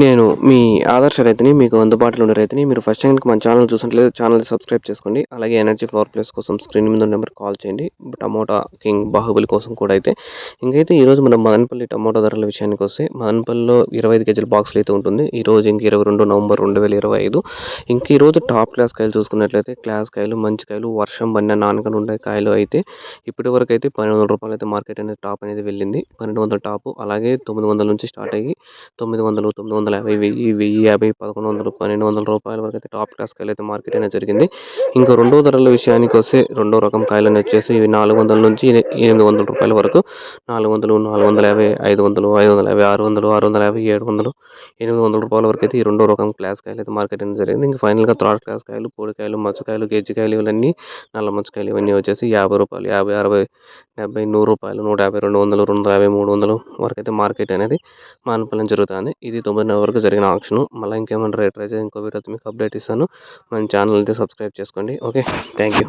నేను మీ ఆదర్శ రైతుని మీకు అందుబాటులో ఉండే రైతుని మీరు ఫస్ట్ టైం మన ఛానల్ చూసినట్లయితే ఛానల్ సబ్స్క్రైబ్ చేసుకోండి. అలాగే ఎనర్జీ ఫ్లవర్ ప్లేస్ కోసం స్క్రీన్ మీద నెంబర్ కాల్ చేయండి. టమోటా కింగ్ బాహుబలి కోసం కూడా అయితే. ఇంకైతే ఈరోజు మనం మదనపల్లి టమోటా ధరల విషయానికి వస్తే మదనపల్లిలో ఇరవై ఐదు కేజీల బాక్సులు అయితే ఉంటుంది. ఈ రోజు ఇంక ఇరవై రెండు నవంబర్ రెండు వేల ఇరవై ఐదు. ఇంక ఈరోజు టాప్ క్లాస్ కాయలు చూసుకున్నట్లయితే క్లాస్ కాయలు మంచి కాయలు వర్షం పడిన నానకలు ఉండే కాయలు అయితే ఇప్పటి వరకు అయితే పన్నెండు వందల రూపాయలు అయితే మార్కెట్ అనేది టాప్ అనేది వెళ్ళింది. పన్నెండు వందల టాప్ అలాగే తొమ్మిది వందల నుంచి స్టార్ట్ అయ్యి తొమ్మిది వందలు తొమ్మిది వందల యాభై వెయ్యి వెయ్యి యాభై పదకొండు వందలు పన్నెండు వందల రూపాయల వరకు అయితే టాప్ క్లాస్ కాయలు అయితే మార్కెట్ అనేది జరిగింది. ఇంకా రెండో ధరల విషయానికి వస్తే రెండో రకం కాయలు అనేది వచ్చేసి ఇవి నాలుగు వందల నుంచి ఎనిమిది వందల రూపాయల వరకు. నాలుగు వందలు నాలుగు వందల యాభై ఐదు వందలు ఐదు వందల యాభై ఆరు వందలు ఆరు వందల యాభై ఏడు వందలు ఎనిమిది వందల రూపాయల వరకు అయితే ఈ రెండో రకం క్లాస్ కాయలు అయితే మార్కెట్ అనేది జరిగింది. ఇంకా ఫైనల్గా థర్డ్ క్లాస్ కాయలు పొడికాయలు మచ్చకాయలు గెజ్జికాయలు ఇవన్నీ నల్ల మచ్చకాయలు ఇవన్నీ వచ్చేసి యాభై రూపాయలు యాభై అరవై డెబ్బై నూరు రూపాయలు నూట యాభై రెండు వందలు రెండు వందల యాభై మూడు వందలు వరకు అయితే మార్కెట్ అనేది మానపల్లి జరుగుతుంది. ఇది వరకు జరిగిన ఆప్షన్ మళ్ళీ ఇంకేమైనా రేట్ రైజ్ ఇంకో వీడియో మీకు అప్డేట్ ఇస్తాను. మన ఛానల్ అయితే సబ్స్క్రైబ్ చేసుకోండి. Okay thank you